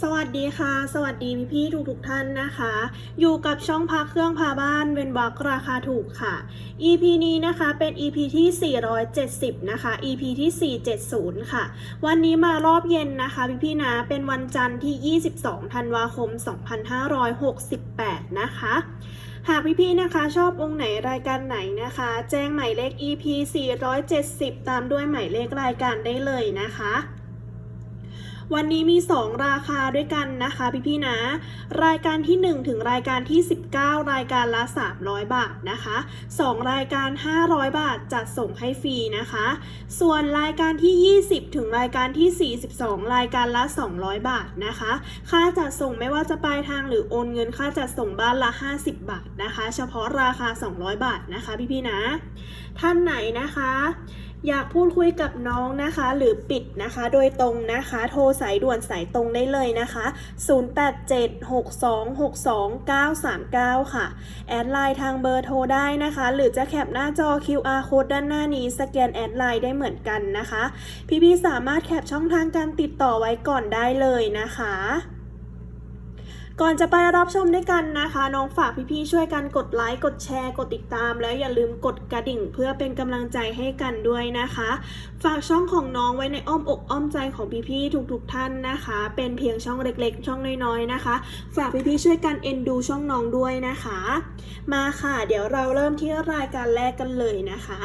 สวัสดีค่ะ สวัสดีพี่พี่ๆทุกทุกๆท่านนะคะ อยู่กับช่องพาเครื่องพาบ้านเวนวักราคาถูกค่ะ EP นี้นะคะเป็น EP ที่ 470 นะคะ EP ที่ 470 ค่ะ วันนี้มารอบเย็นนะคะพี่พี่ๆนะเป็นวันจันทร์ที่ 22 ธันวาคม 2568 นะคะหากพี่ๆนะคะชอบองค์ไหนรายการไหนนะคะ แจ้งหมายเลข EP 470 ตามด้วยหมายเลขรายการได้เลยนะคะ วันนี้มี 2 ราคาด้วยกันนะคะพี่ๆนะ รายการที่ 1 ถึงรายการที่ 19 รายการละ 300 บาทนะคะ 2 รายการ 500 บาทจัดส่งให้ฟรีนะคะ ส่วนรายการที่ 20 ถึงรายการที่ 42 รายการละ 200 บาทนะคะ ค่าจัดส่งไม่ว่าจะปลายทางหรือโอนเงินค่าจัดส่งบ้านละ 50 บาทนะคะ เฉพาะราคา 200 บาทนะคะพี่ๆนะ ท่านไหนนะคะ อยากพูดคุยกับน้องนะคะ หรือปิดนะคะ โดยตรงนะคะ โทรสายด่วนสายตรงได้เลยนะคะ 0876262939 ค่ะ แอดไลน์ทางเบอร์โทรได้นะคะ หรือจะแคปหน้าจอ QR code ด้านหน้านี้สแกนแอดไลน์ได้เหมือนกันนะคะ พี่ๆสามารถแคปช่องทางการติดต่อไว้ก่อนได้เลยนะคะ ก่อนจะไปรับชมด้วยกันนะคะ น้องฝากพี่ๆช่วยกันกดไลค์กดแชร์กดติดตาม แล้วอย่าลืมกดกระดิ่งเพื่อเป็นกำลังใจให้กันด้วยนะคะ ฝากช่องของน้องไว้ในอ้อมอกอ้อมใจของพี่ๆทุกๆท่านนะคะ เป็นเพียงช่องเล็กๆ ช่องน้อยๆนะคะ ฝากพี่ๆช่วยกันเอ็นดูช่องน้องด้วยนะคะ มาค่ะ เดี๋ยวเราเริ่มที่รายการแรกกันเลยนะคะ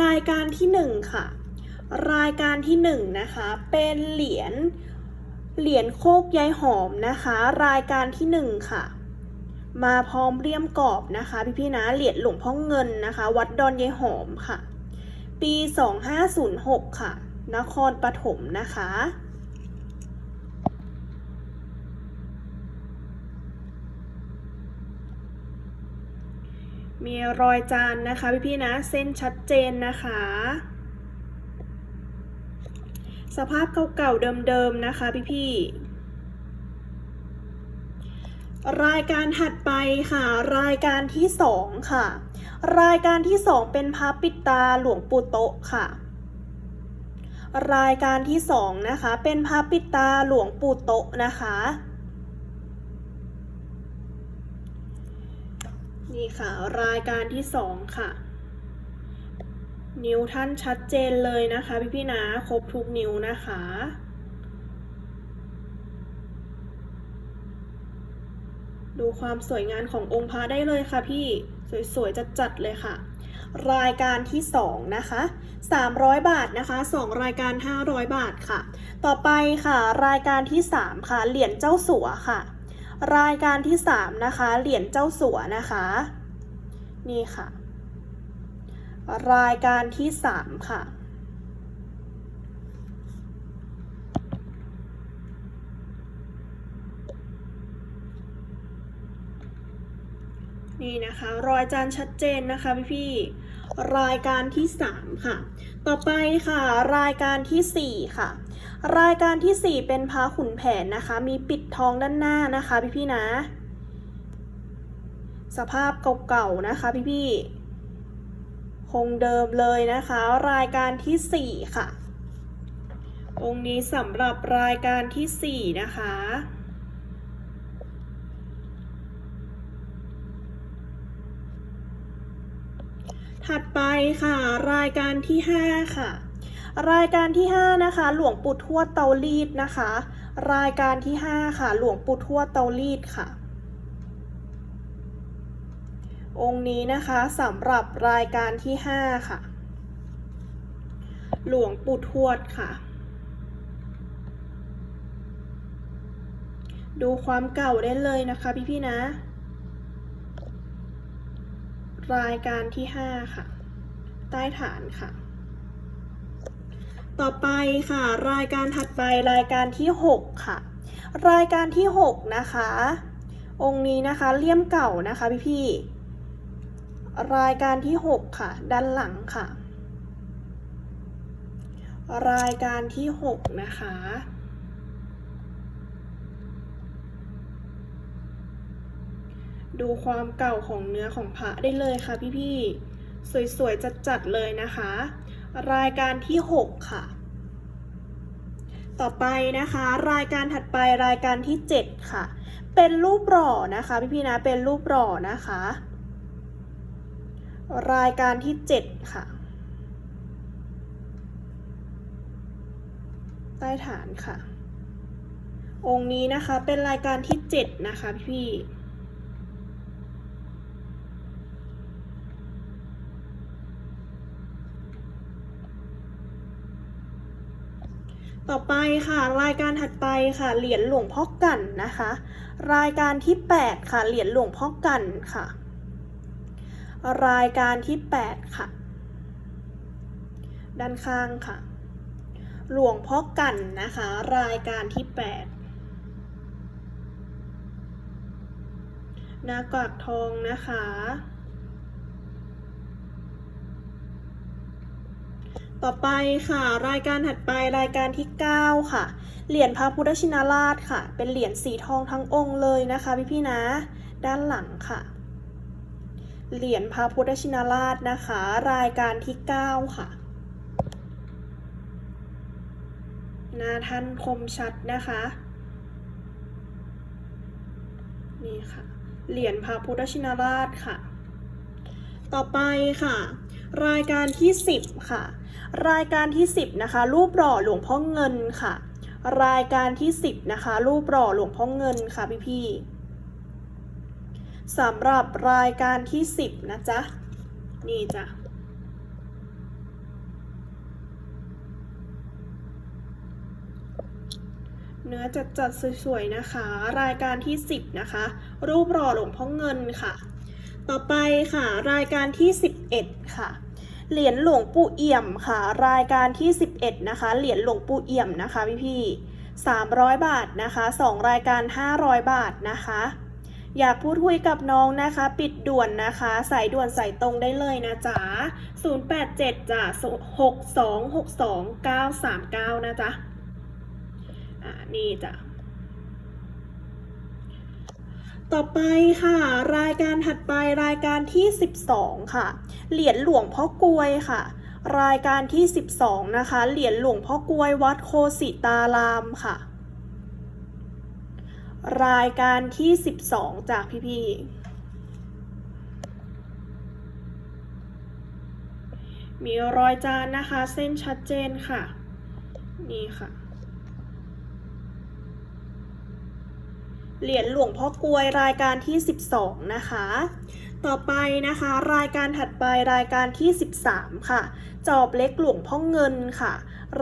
รายการที่หนึ่งค่ะ รายการที่หนึ่งนะคะ เป็นเหรียญ เหรียญโคกยายหอมนะคะ รายการที่หนึ่งค่ะ มาพร้อมเรียมกรอบนะคะ พี่ๆนะเหรียญหลวงพ่อเงินนะคะ วัดดอนยายหอมค่ะ ปี 2506 ค่ะ นครปฐมนะคะมีรอยจานนะคะพี่ๆนะ เส้นชัดเจนนะคะ สภาพเก่าๆเดิมๆนะคะพี่ๆรายการถัดไปค่ะ รายการที่สองค่ะ รายการที่สองเป็นพระปิดตาหลวงปู่โตะค่ะ รายการที่สองนะคะ เป็นพระปิดตาหลวงปู่โตะนะคะนี่ค่ะ รายการที่สองค่ะ นิ้วท่านชัดเจนเลยนะคะพี่พี่นะครบทุกนิ้วนะคะ ดูความสวยงามขององค์พระได้เลยค่ะพี่สวยๆจัดๆเลยค่ะ รายการที่สองนะคะ 300 บาทนะคะสองรายการ 500 บาทค่ะ ต่อไปค่ะ รายการที่สามค่ะ เหรียญเจ้าสัวค่ะ รายการที่สามนะคะ เหรียญเจ้าสัวนะคะ นี่ค่ะ รายการที่สามค่ะ นี่นะคะ รอยจานชัดเจนนะคะพี่พี่รายการที่สามค่ะ ต่อไปค่ะ รายการที่สี่ค่ะ รายการที่สี่เป็นพระขุนแผนนะคะ มีปิดทองด้านหน้านะคะพี่พี่นะ สภาพเก่าๆนะคะพี่พี่ คงเดิมเลยนะคะ รายการที่ 4 ค่ะ องค์นี้สำหรับรายการที่ 4 นะคะถัดไปค่ะ รายการที่ 5 ค่ะ รายการที่ 5 นะคะ หลวงปู่ทวดเตารีดนะคะ รายการที่ 5 ค่ะ หลวงปู่ทวดเตารีดค่ะ องค์นี้นะคะสำหรับรายการที่ 5 ค่ะ หลวงปู่ทวดค่ะ ดูความเก่าได้เลยนะคะพี่ๆนะ รายการที่ 5 ค่ะ ใต้ฐานค่ะ ต่อไปค่ะ รายการถัดไปรายการที่ 6 ค่ะ รายการที่ 6 นะคะ องค์นี้นะคะเลี่ยมเก่านะคะพี่ๆ รายการที่ 6 ค่ะ ด้านหลังค่ะ รายการที่ 6 นะคะ ดูความเก่าของเนื้อของพระได้เลยค่ะพี่ๆ สวยๆ จัดๆ เลยนะคะ รายการที่ 6 ค่ะ ต่อไปนะคะ รายการถัดไปรายการที่ 7 ค่ะ เป็นรูปหล่อนะคะ พี่ๆ นะ เป็นรูปหล่อนะคะ รายการที่ 7 ค่ะ ใต้ฐานค่ะ องค์นี้นะคะเป็นรายการที่ 7 นะคะพี่ต่อไปค่ะ รายการถัดไปค่ะ เหรียญหลวงพ่อกันนะคะ รายการที่ 8 ค่ะ เหรียญหลวงพ่อกันค่ะ รายการที่ 8 ค่ะ ด้านข้างค่ะ หลวงพ่อกันนะคะ รายการที่ 8 นากากทองนะคะ ต่อไปค่ะ รายการถัดไปรายการที่ 9 ค่ะ เหรียญพระพุทธชินราชค่ะ เป็นเหรียญสีทองทั้งองค์เลยนะคะพี่พี่ๆนะ ด้านหลังค่ะ เหรียญพระพุทธชินราชนะคะ รายการที่ 9 ค่ะหน้าท่านคมชัดนะคะ นี่ค่ะ เหรียญพระพุทธชินราชค่ะ ต่อไปค่ะ รายการที่ 10 ค่ะ รายการที่ 10 นะคะ รูปหล่อหลวงพ่อเงินค่ะ รายการที่ 10 นะคะ รูปหล่อหลวงพ่อเงินค่ะพี่พี่ สำหรับรายการที่ 10 นะจ๊ะ นี่จ้ะเนื้อจัดๆสวยๆนะคะ รายการที่ 10 นะคะ รูปหล่อหลวงพ่อเงินค่ะ ต่อไปค่ะรายการที่ 11 ค่ะ เหรียญหลวงปู่เอี่ยมค่ะ รายการที่ 11 นะคะ เหรียญหลวงปู่เอี่ยมนะคะพี่พี่ๆ300 บาทนะคะ 2 รายการ 500 บาทนะคะ อยากพูดคุยกับน้องนะคะ ปิดด่วนนะคะ สายด่วนสายตรงได้เลยนะจ๊ะ 087จ้ะ6262 939 นะจ๊ะ อ่า นี่จ้ะ ต่อไปค่ะ รายการถัดไปรายการที่ 12 ค่ะ เหรียญหลวงพ่อกลวยค่ะ รายการที่ 12 นะคะ เหรียญหลวงพ่อกลวยวัดโคสิตารามค่ะ รายการที่ 12จากพี่ๆมีรอยจานนะคะ เส้นชัดเจนค่ะ นี่ค่ะ เหรียญหลวงพ่อกลวยรายการที่ 12 นะคะ ต่อไปนะคะ รายการถัดไปรายการที่ 13 ค่ะ จอบเล็กหลวงพ่อเงินค่ะ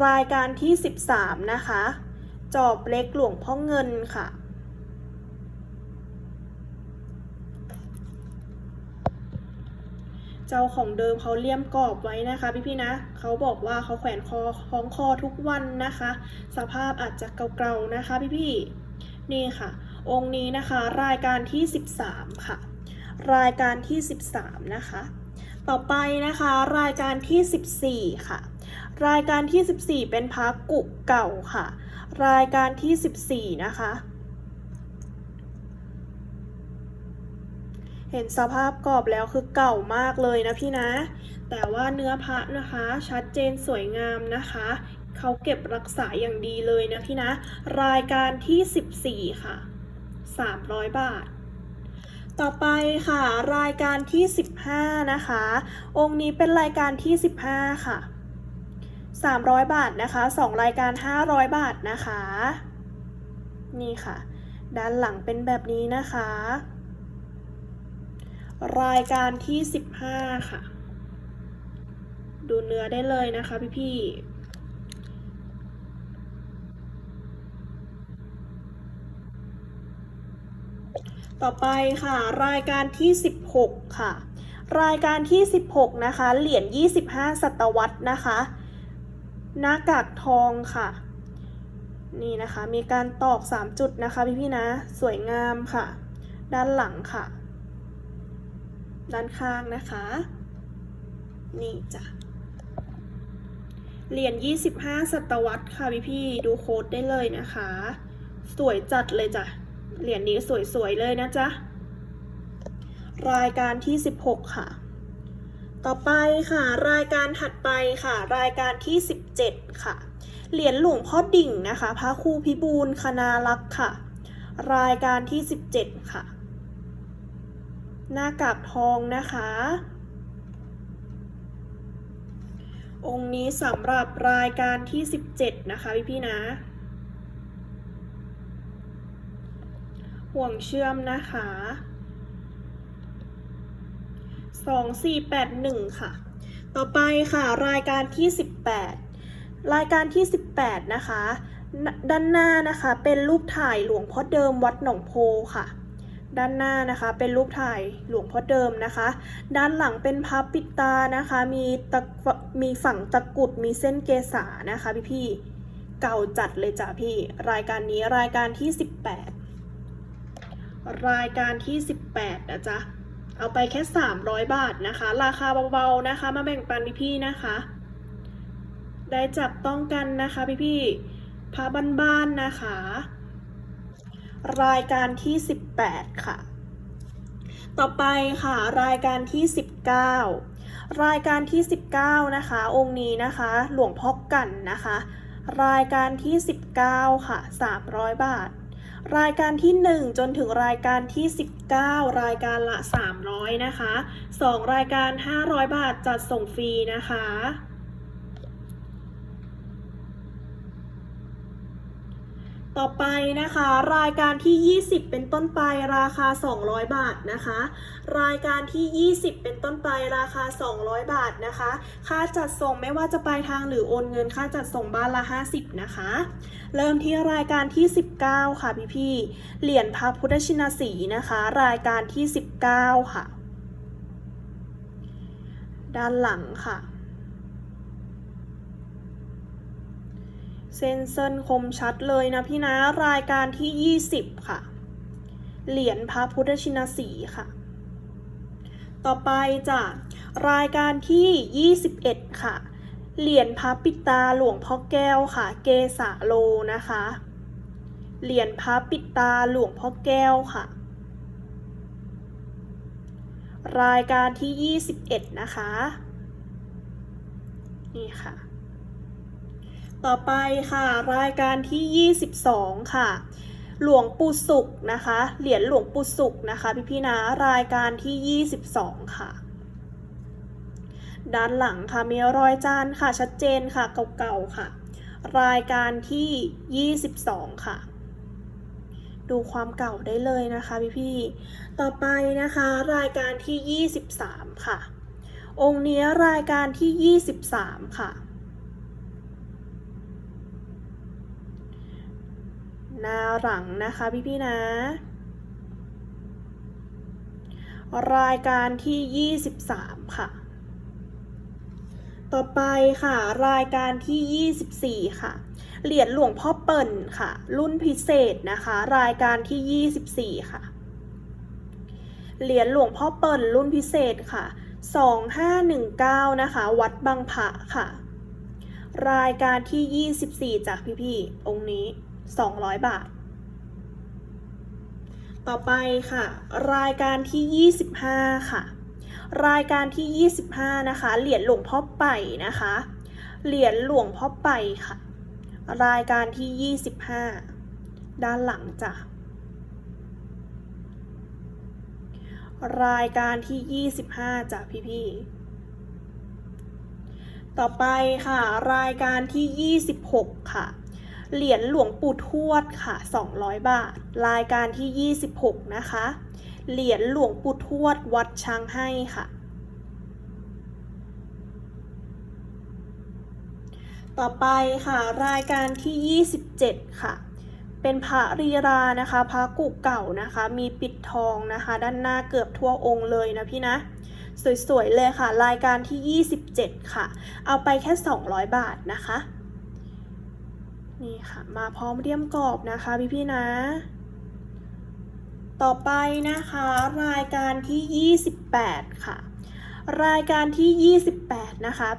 รายการที่ 13 นะคะ จอบเล็กหลวงพ่อเงินค่ะ เจ้าของเดิมเขาเลี่ยมกรอบไว้นะคะพี่ๆนะเขาบอกว่าเขาแขวนคอคล้องคอทุกวันนะคะ สภาพอาจจะเก่าๆนะคะพี่ๆนี่ค่ะ องค์นี้นะคะรายการที่ 13 ค่ะ รายการที่ 13 นะคะ ต่อไปนะคะรายการที่ 14 ค่ะ รายการที่ 14 เป็นพระกุเก่าค่ะ รายการที่ 14 นะคะ เห็นสภาพกรอบแล้วคือเก่ามากเลยนะพี่นะ แต่ว่าเนื้อพระนะคะ ชัดเจนสวยงามนะคะ เขาเก็บรักษาอย่างดีเลยนะพี่นะ รายการที่ 14 ค่ะ 300 บาทต่อไปค่ะรายการที่ 15 นะคะ องค์นี้เป็นรายการที่ 15 ค่ะ 300 บาทนะคะ 2 รายการ 500 บาทนะคะ นี่ค่ะ ด้านหลังเป็นแบบนี้นะคะ รายการที่ 15 ค่ะ ดูเนื้อได้เลยนะคะพี่ๆต่อไปค่ะ รายการที่ 16 ค่ะ รายการที่ 16 นะคะ เหรียญ 25 ศตวรรษนะคะหน้ากากทองค่ะ นี่นะคะ มีการตอก 3 จุดนะคะพี่ๆนะ สวยงามค่ะ ด้านหลังค่ะ ด้านข้างนะคะ นี่จ้ะเหรียญ25 ศตวรรษค่ะพี่ๆดูโค้ดได้เลยนะคะ สวยจัดเลยจ้ะ เหรียญนี้สวยๆเลยนะจ๊ะ รายการที่ 16 ค่ะ ต่อไปค่ะ รายการถัดไปค่ะ รายการที่ 17 ค่ะ เหรียญหลวงพ่อดิ่งนะคะ พระครูพิบูลคณารักษ์ค่ะ รายการที่ 17 ค่ะ หน้ากากทองนะคะ องค์นี้สำหรับรายการที่ 17 นะคะพี่พี่นะ ห่วงเชื่อมนะคะ2481ค่ะ ต่อไปค่ะรายการที่18รายการที่18นะคะ ด้านหน้านะคะเป็นรูปถ่ายหลวงพ่อเดิมวัดหนองโพค่ะ ด้านหน้านะคะ เป็นรูปถ่ายหลวงพ่อเดิมนะคะ ด้านหลังเป็นพับปิดตานะคะ มีตะมีฝั่งตะกุดมีเส้นเกษานะคะพี่พี่ๆเก่าจัดเลยจ้ะพี่ รายการนี้รายการที่ 18 รายการที่ 18นะจ๊ะเอาไปแค่ 300 บาทนะคะ ราคาเบาๆนะคะ มาแบ่งปันพี่ๆนะคะ ได้จับต้องกันนะคะพี่ๆพาบ้านๆนะคะ รายการที่ 18 ค่ะ ต่อไปค่ะ รายการที่ 19 รายการที่ 19 นะคะ องค์นี้นะคะ หลวงพ่อกันนะคะ รายการที่ 19 ค่ะ 300 บาท รายการที่ 1 จนถึงรายการที่ 19 รายการละ 300 นะคะ 2 รายการ 500 บาทจัดส่งฟรีนะคะ ต่อไปนะคะ รายการที่ 20 เป็นต้นไปราคา 200 บาทนะคะ รายการที่ 20 เป็นต้นไปราคา 200 บาทนะคะ ค่าจัดส่งไม่ว่าจะปลายทางหรือโอนเงินค่าจัดส่งบ้านละ 50 นะคะ เริ่มที่รายการที่ 19 ค่ะพี่พี่เหรียญพระพุทธชินสีนะคะ รายการที่ 19 ค่ะ ด้านหลังค่ะ ส้นเส้นคมชัดเลยนะพี่นะรายการที่ 20 ค่ะ เหรียญพระพุทธชินสีค่ะ ต่อไปจะรายการที่ 21 ค่ะ เหรียญพระปิตาหลวงพ่อแก้วค่ะ เกษาโลนะคะ เหรียญพระปิตาหลวงพ่อแก้วค่ะ รายการที่ 21 นะคะ นี่ค่ะ ต่อไปค่ะ รายการที่ 22 ค่ะ หลวงปู่สุขนะคะ เหรียญหลวงปู่สุขนะคะ พี่พี่นะรายการที่ 22 ค่ะ ด้านหลังค่ะมีรอยจานค่ะชัดเจนค่ะเก่าๆค่ะ รายการที่ 22 ค่ะดูความเก่าได้เลยนะคะพี่พี่ ต่อไปนะคะรายการที่ 23 ค่ะ องค์นี้รายการที่ 23 ค่ะ หน้าหลังนะคะพี่พี่ๆนะ รายการที่ 23 ค่ะ ต่อไปค่ะ รายการที่ 24 ค่ะ เหรียญหลวงพ่อเปิ่นค่ะ รุ่นพิเศษนะคะ รายการที่ 24 ค่ะ เหรียญหลวงพ่อเปิ่นรุ่นพิเศษค่ะ 2519 นะคะ วัดบางพระค่ะรายการที่ 24 จากพี่ ๆ องค์นี้ 200 บาท ต่อไปค่ะ รายการที่ 25 ค่ะ รายการที่ 25 นะคะ เหรียญหลวงพ่อไปนะคะ เหรียญหลวงพ่อไปค่ะ รายการที่ 25 ด้านหลังจ้ะรายการที่ 25จ้ะพี่ๆต่อไปค่ะ รายการที่ 26 ค่ะ เหรียญหลวงปู่ทวดค่ะ 200 บาท รายการที่ 26 นะคะ เหรียญหลวงปู่ทวดวัดช้างให้ค่ะ ต่อไปค่ะ รายการที่ 27 ค่ะเป็นพระรีรานะคะ พระกุกเก่านะคะ มีปิดทองนะคะ ด้านหน้าเกือบทั่วองค์เลยนะพี่นะ สวยๆเลยค่ะ รายการที่ 27 ค่ะ เอาไปแค่ 200 บาทนะคะ นี่ค่ะ มาพร้อมเรียมกรอบนะคะพี่ๆนะ ต่อไปนะคะ รายการที่ 28 ค่ะ รายการที่ 28 นะคะ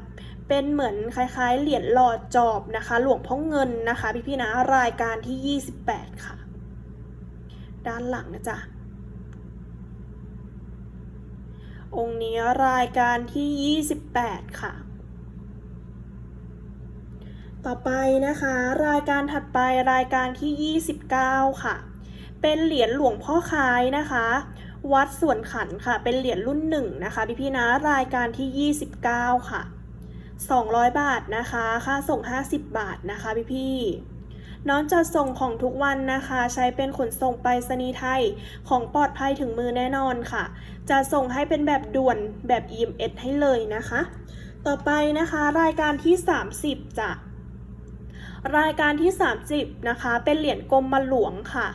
เป็นเหมือนคล้ายๆ เหรียญหลอดจอบนะคะ หลวงพ่อเงินนะคะพี่ๆนะ รายการที่ 28 ค่ะ ด้านหลังนะจ๊ะองค์นี้รายการที่ 28 ค่ะ ต่อไปนะคะ รายการถัดไปรายการที่ 29 ค่ะ เป็นเหรียญหลวงพ่อคล้ายนะคะ วัดส่วนขันค่ะ เป็นเหรียญรุ่นหนึ่งนะคะพี่พี่นะรายการที่ 29 ค่ะ 200 บาทนะคะ ค่าส่ง 50 บาทนะคะพี่พี่น้องจะส่งของทุกวันนะคะ ใช้เป็นขนส่งไปรษณีย์ไทยของปลอดภัยถึงมือแน่นอนค่ะจะส่งให้เป็นแบบด่วนแบบ EMS ให้เลยนะคะ ต่อไปนะคะ รายการที่ 30จะ รายการที่ 30 นะคะ เป็นเหรียญกรมหลวงค่ะ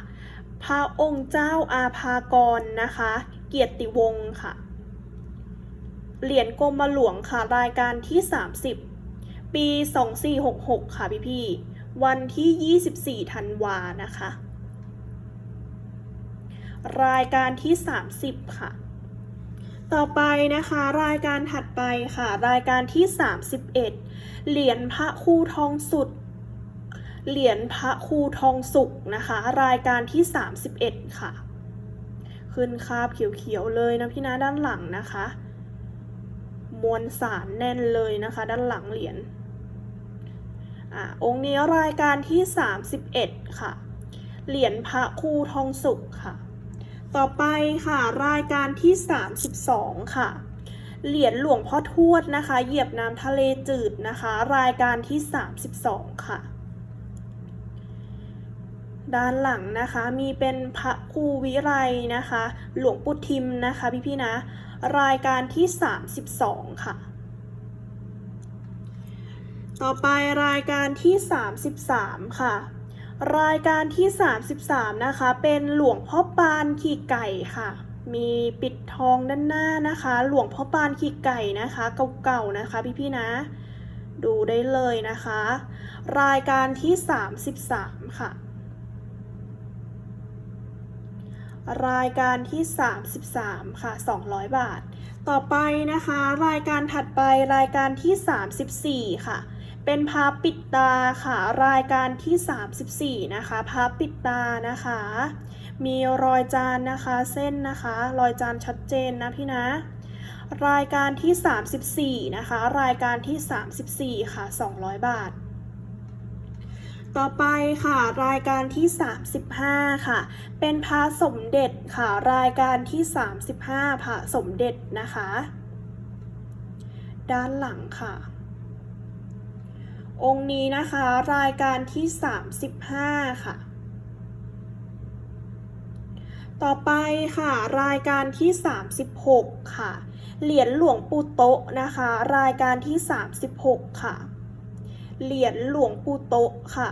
พระองค์เจ้าอาภากรนะคะ เกียรติวงศ์ค่ะ เหรียญกรมหลวงค่ะ รายการที่ 30 ปี 2466 ค่ะพี่พี่ วันที่ 24 ธันวานะคะ รายการที่ 30 ค่ะต่อไปนะคะรายการถัดไปค่ะ รายการที่ 31 เหรียญพระครูทองสุด เหรียญพระครูทองสุกนะคะ รายการที่ 31 ค่ะ ขึ้นคาบเขียวๆเลยนะพี่นะด้านหลังนะคะ มวลสารแน่นเลยนะคะ ด้านหลังเหรียญอองค์นี้รายการที่ 31 ค่ะ เหรียญพระครูทองสุกค่ะ ต่อไปค่ะรายการที่ 32 ค่ะเหรียญหลวงพ่อทวดนะคะ เหยียบน้ำทะเลจืดนะคะ รายการที่ 32 ค่ะ ด้านหลังนะคะมีเป็นพระครูวิไรนะคะ หลวงปู่ทิมนะคะพี่ๆนะ รายการที่ 32 ค่ะ ต่อไปรายการที่ 33 ค่ะ รายการที่ 33 นะคะ เป็นหลวงพ่อปานขี่ไก่ค่ะ มีปิดทองด้านหน้านะคะ หลวงพ่อปานขี่ไก่นะคะเก่าๆนะคะพี่ๆนะ ดูได้เลยนะคะ รายการที่ 33 ค่ะ รายการที่ 33 ค่ะ 200 บาท ต่อไปนะคะ รายการถัดไปรายการที่ 34 ค่ะ เป็นพาปิดตาค่ะ รายการที่ 34 นะคะพาปิดตานะคะ มีรอยจานนะคะเส้นนะคะ รอยจานชัดเจนนะพี่นะ รายการที่ 34 นะคะ รายการที่ 34 ค่ะ 200 บาท ต่อไปค่ะรายการที่ 35 ค่ะ เป็นพระสมเด็จค่ะ รายการที่ 35พระสมเด็จนะคะ ด้านหลังค่ะ องค์นี้นะคะรายการที่ 35 ค่ะต่อไปค่ะรายการที่ 36 ค่ะ เหรียญหลวงปู่โตะนะคะ รายการที่ 36 ค่ะ เหรียญหลวงปู่โตะค่ะ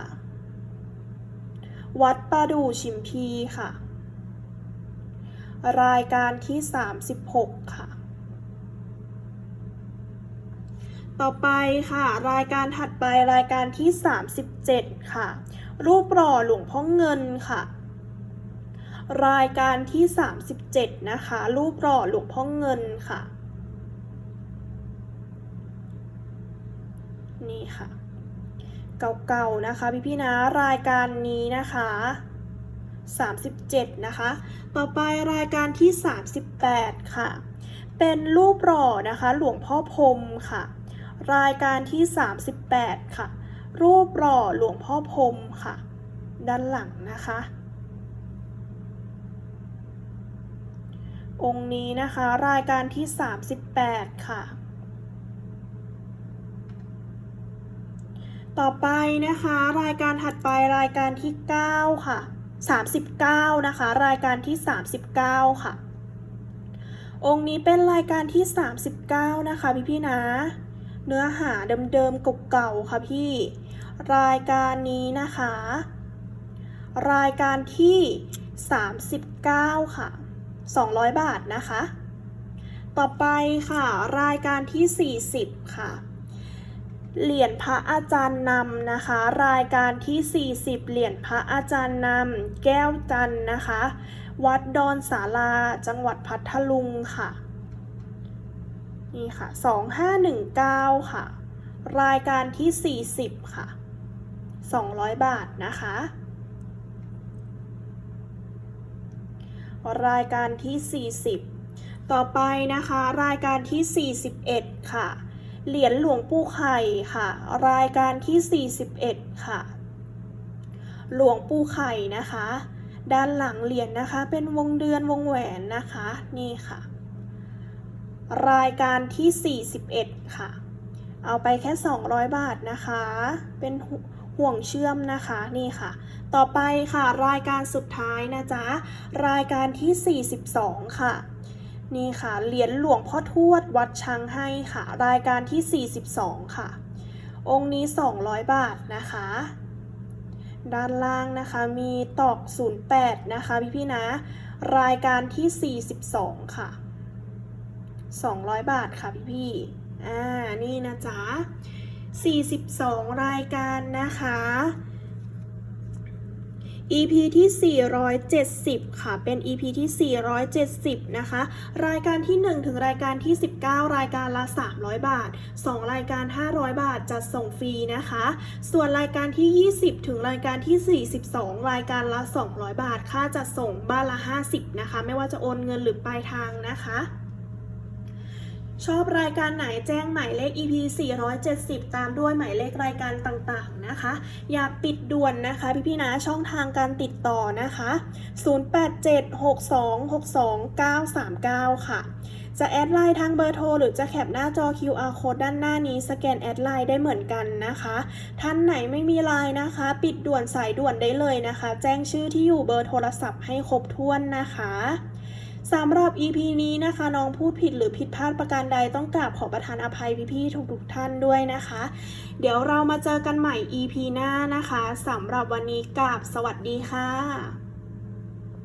วัดประดู่ชิมพีค่ะ รายการที่ 36 ค่ะ ต่อไปค่ะ รายการถัดไปรายการที่ 37 ค่ะ รูปหล่อหลวงพ่อเงินค่ะ รายการที่ 37 นะคะ รูปหล่อหลวงพ่อเงินค่ะนี่ค่ะ เก่าๆนะคะพี่ๆนะรายการนี้นะคะ 37 นะคะ ต่อไปรายการที่ 38 ค่ะ เป็นรูปหล่อนะคะหลวงพ่อพรมค่ะ รายการที่ 38 ค่ะ รูปหล่อหลวงพ่อพรมค่ะ ด้านหลังนะคะ องค์นี้นะคะรายการที่ 38 ค่ะ ต่อไปนะคะ รายการถัดไปรายการที่ 9 ค่ะ 39 นะคะ รายการที่ 39 ค่ะ องค์นี้เป็นรายการที่ 39 นะคะพี่พี่นะ เนื้อหาเดิมๆเก่าๆค่ะพี่ รายการนี้นะคะ รายการที่ 39 ค่ะ 200 บาทนะคะ ต่อไปค่ะ รายการที่ 40 ค่ะ เหรียญพระอาจารย์นำนะคะ รายการที่ 40 เหรียญพระอาจารย์นำแก้วจันนะคะ วัดดอนสาราจังหวัดพัทลุงค่ะนี่ค่ะ 2519 ค่ะ รายการที่ 40 ค่ะ 200 บาทนะคะ รายการที่ 40 ต่อไปนะคะ รายการที่ 41 ค่ะ เหรียญหลวงปู่ไข่ค่ะ รายการที่ 41 ค่ะ หลวงปู่ไข่นะคะ ด้านหลังเหรียญนะคะ เป็นวงเดือนวงแหวนนะคะ นี่ค่ะ รายการที่ 41 ค่ะ เอาไปแค่ 200 บาทนะคะ เป็นห่วงเชื่อมนะคะนี่ค่ะ ต่อไปค่ะรายการสุดท้ายนะจ๊ะ รายการที่ 42 ค่ะ นี่ค่ะ เหรียญหลวงพ่อทวดวัดช้างให้ค่ะ รายการที่ 42 ค่ะ องค์นี้ 200 บาทนะคะ ด้านล่างนะคะมีตอก 08 นะคะพี่ๆนะ รายการที่ 42 ค่ะ 200 บาทค่ะพี่ๆอ่า นี่นะจ๊ะ 42 รายการนะคะ EP ที่ 470 ค่ะ เป็น EP ที่ 470 นะคะ รายการที่ 1 ถึงรายการที่ 19 รายการละ 300 บาท 2 รายการ 500 บาท จัดส่งฟรีนะคะ ส่วนรายการที่ 20 ถึงรายการที่ 42 รายการละ 200 บาท ค่าจัดส่งบ้านละ 50 นะคะ ไม่ว่าจะโอนเงินหรือปลายทางนะคะ ชอบรายการไหนแจ้งหมายเลข EP 470 ตามด้วยหมายเลขรายการต่างๆนะคะ อย่าปิดด่วนนะคะพี่ๆนะช่องทางการติดต่อนะคะ 0876262939 ค่ะ จะแอดไลน์ทางเบอร์โทรหรือจะแคปหน้าจอ QR code ด้านหน้านี้สแกนแอดไลน์ได้เหมือนกันนะคะ ท่านไหนไม่มีไลน์นะคะ ปิดด่วนสายด่วนได้เลยนะคะ แจ้งชื่อที่อยู่เบอร์โทรศัพท์ให้ครบถ้วนนะคะ สำหรับ EP นี้นะคะ น้องพูดผิดหรือผิดพลาดประการใดต้องกราบขอประทานอภัยพี่ๆทุกๆท่านด้วยนะคะ เดี๋ยวเรามาเจอกันใหม่ EP หน้านะคะสำหรับวันนี้กราบสวัสดีค่ะ